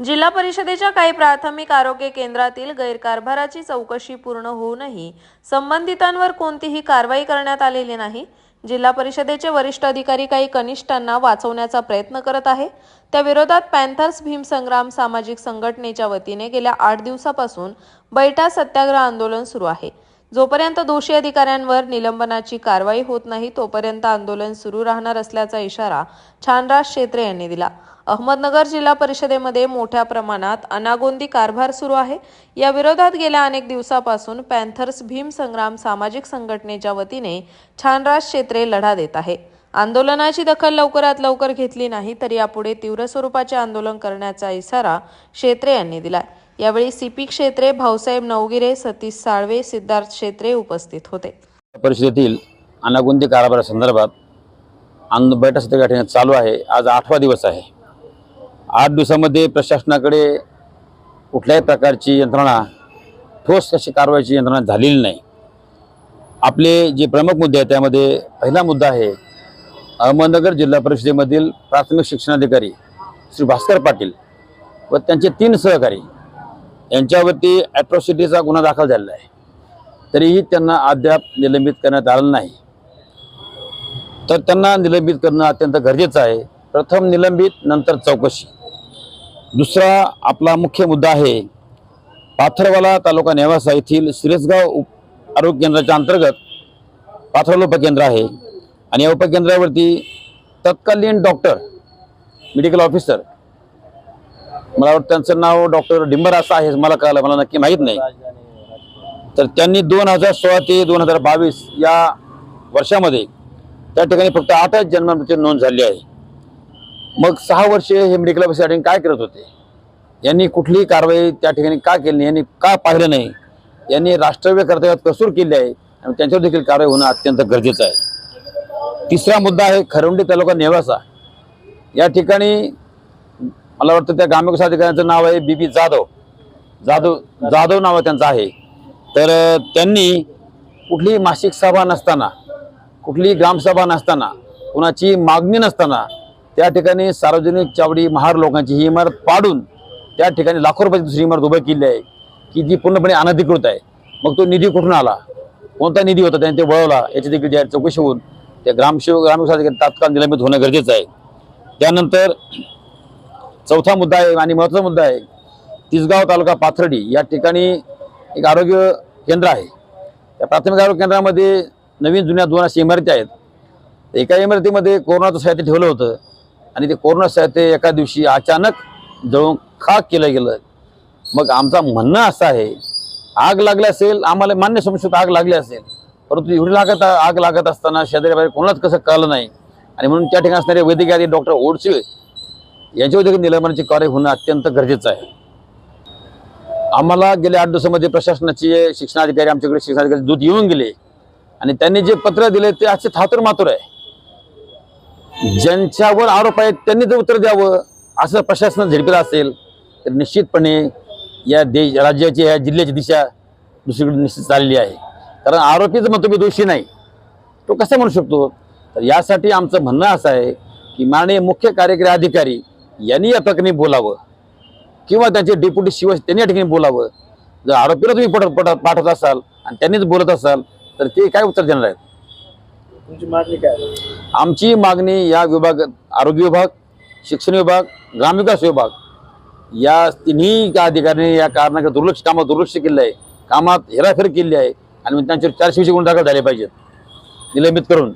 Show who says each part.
Speaker 1: जिल्हा परिषदेच्या काही प्राथमिक आरोग्य केंद्रातील गैरकारभाराची चौकशी पूर्ण होऊनही संबंधितांवर कोणतीही कारवाई करण्यात आलेली नाही. जिल्हा परिषदेचे वरिष्ठ अधिकारी काही कनिष्ठांना वाचवण्याचा प्रयत्न करत आहे. त्याविरोधात पॅन्थर्स भीमसंग्राम सामाजिक संघटनेच्या वतीने गेल्या आठ दिवसापासून बैठा सत्याग्रह आंदोलन सुरू आहे. जोपर्यंत दोषी अधिकाऱ्यांवर निलंबनाची कारवाई होत नाही तोपर्यंत आंदोलन सुरू राहणार असल्याचा इशारा छानराज शेत्रे यांनी दिला. अहमदनगर जिल्हा परिषदेमध्ये मोठ्या प्रमाणात अनागोंदी कारभार सुरू आहे. या विरोधात गेल्या अनेक दिवसापासून पॅन्थर्स भीम संग्राम सामाजिक संघटनेच्या वतीने छानराज शेत्रे लढा देत आहे. आंदोलनाची दखल लवकरात लवकर घेतली नाही तर यापुढे तीव्र स्वरूपाचे आंदोलन करण्याचा इशारा शेत्रे यांनी दिला यावेळी सीपी क्षेत्रे भाऊसाहेब नवगिरे सतीश साळवे सिद्धार्थ क्षेत्रे उपस्थित होते.
Speaker 2: परिषदेतील अनागुंदी कारभारासंदर्भात आंदो बैठक सत्र ठिकाणी चालू आहे. आज आठवा दिवस आहे. आठ दिवसामध्ये प्रशासनाकडे कुठल्याही प्रकारची यंत्रणा ठोस अशी कारवाईची यंत्रणा झालेली नाही. आपले जे प्रमुख मुद्दे आहेत त्यामध्ये पहिला मुद्दा आहे अहमदनगर जिल्हा परिषदेमधील प्राथमिक शिक्षणाधिकारी श्री भास्कर पाटील व त्यांचे तीन सहकारी यांच्यावरती ॲट्रॉसिटीचा गुन्हा दाखल झालेला आहे. तरीही त्यांना अद्याप निलंबित करण्यात आलं नाही. तर त्यांना निलंबित करणं अत्यंत गरजेचं आहे. प्रथम निलंबित नंतर चौकशी. दुसरा आपला मुख्य मुद्दा आहे पाथरवाला तालुका नेवासा येथील सिरसगाव उप आरोग्य केंद्राच्या अंतर्गत पाथरवाला उपकेंद्र आहे. आणि या उपकेंद्रावरती तत्कालीन डॉक्टर मेडिकल ऑफिसर मला वाटतं त्यांचं नाव डॉक्टर डिंबर असं आहे मला कळलं मला नक्की माहीत नाही. तर त्यांनी दोन हजार सोळा ते दोन हजार बावीस या वर्षामध्ये त्या ठिकाणी फक्त आठच जन्ममृत्यू नोंद झाली आहे. मग सहा वर्षे हे मेडिकल ऑफिसर काय करत होते? यांनी कुठलीही कारवाई त्या ठिकाणी का केली नाही? यांनी का पाहिलं नाही? यांनी राष्ट्रव्य कर्तव्यात कसूर केली आहे आणि त्यांच्यावर देखील कारवाई होणं अत्यंत गरजेचं आहे. तिसरा मुद्दा आहे खरवंडी तालुका नेवासा. या ठिकाणी मला वाटतं त्या ग्रामविकास अधिकाऱ्यांचं नाव आहे बी बी जाधव. जाधव जाधव नाव त्यांचं आहे. तर त्यांनी कुठलीही मासिक सभा नसताना कुठलीही ग्रामसभा नसताना कुणाची मागणी नसताना त्या ठिकाणी सार्वजनिक चावडी महार लोकांची ही इमारत पाडून त्या ठिकाणी लाखो रुपयाची दुसरी इमारत उभी केली आहे की जी पूर्णपणे अनधिकृत आहे. मग तो निधी कुठून आला? कोणता निधी होता? त्याने ते वळवला. याची देखील चौकशी होऊन त्या ग्रामसेवक ग्रामविकास अधिकारी तात्काळ निलंबित होणं गरजेचं आहे. त्यानंतर चौथा मुद्दा आहे आणि महत्त्वाचा मुद्दा आहे तिसगाव तालुका पाथर्डी या ठिकाणी एक आरोग्य केंद्र आहे. त्या प्राथमिक आरोग्य केंद्रामध्ये नवीन जुन्या दोन अशा इमारती आहेत. एका इमारतीमध्ये कोरोनाचं साहित्य ठेवलं होतं आणि ते कोरोना साहित्य एका दिवशी अचानक जळून खाक केलं गेलं. मग आमचा म्हणणं असं आहे आग लागली असेल आम्हाला मान्य समजून आग लागली असेल परंतु एवढी लागत आग लागत असताना शेजारी बाहेर कोणालाच कसं कळलं नाही. आणि म्हणून त्या ठिकाणी असणारे वैद्यकीय डॉक्टर ओडसे यांच्यावर देखील निलंबनाची कार्य होणं अत्यंत गरजेचं आहे. आम्हाला गेल्या आठ दिवसामध्ये प्रशासनाचे शिक्षणाधिकारी आमच्याकडे शिक्षणाधिकारी दूध येऊन गेले आणि त्यांनी जे पत्र दिले ते असे थातूर मातूर आहे. ज्यांच्यावर आरोप आहेत त्यांनी जर उत्तर द्यावं असं प्रशासन झेडपीला असेल तर निश्चितपणे या देश राज्याची या जिल्ह्याची दिशा दुसरीकडे निश्चित चालली आहे. कारण आरोपीच म्हणतो मी दोषी नाही. तो कसा म्हणू शकतो? तर यासाठी आमचं म्हणणं असं आहे की माननीय मुख्य कार्यकारी अधिकारी यांनी या प्रकरणी बोलावं. किंवा त्यांचे डेप्युटी शिव त्यांनी या ठिकाणी बोलावं. जर आरोपीला तुम्ही पट पट पाठवत असाल आणि त्यांनीच बोलत असाल तर ते काय उत्तर देणार आहेत?
Speaker 3: तुमची मागणी काय?
Speaker 2: आमची मागणी या विभाग आरोग्य विभाग शिक्षण विभाग ग्रामविकास विभाग या तिन्ही अधिकाऱ्यांनी या कारणाकडे दुर्लक्ष कामात दुर्लक्ष केलं आहे. कामात हेराफेर केली आहे आणि त्यांच्यावर चारशे गुन्हे दाखल झाले पाहिजेत. निलंबित करून.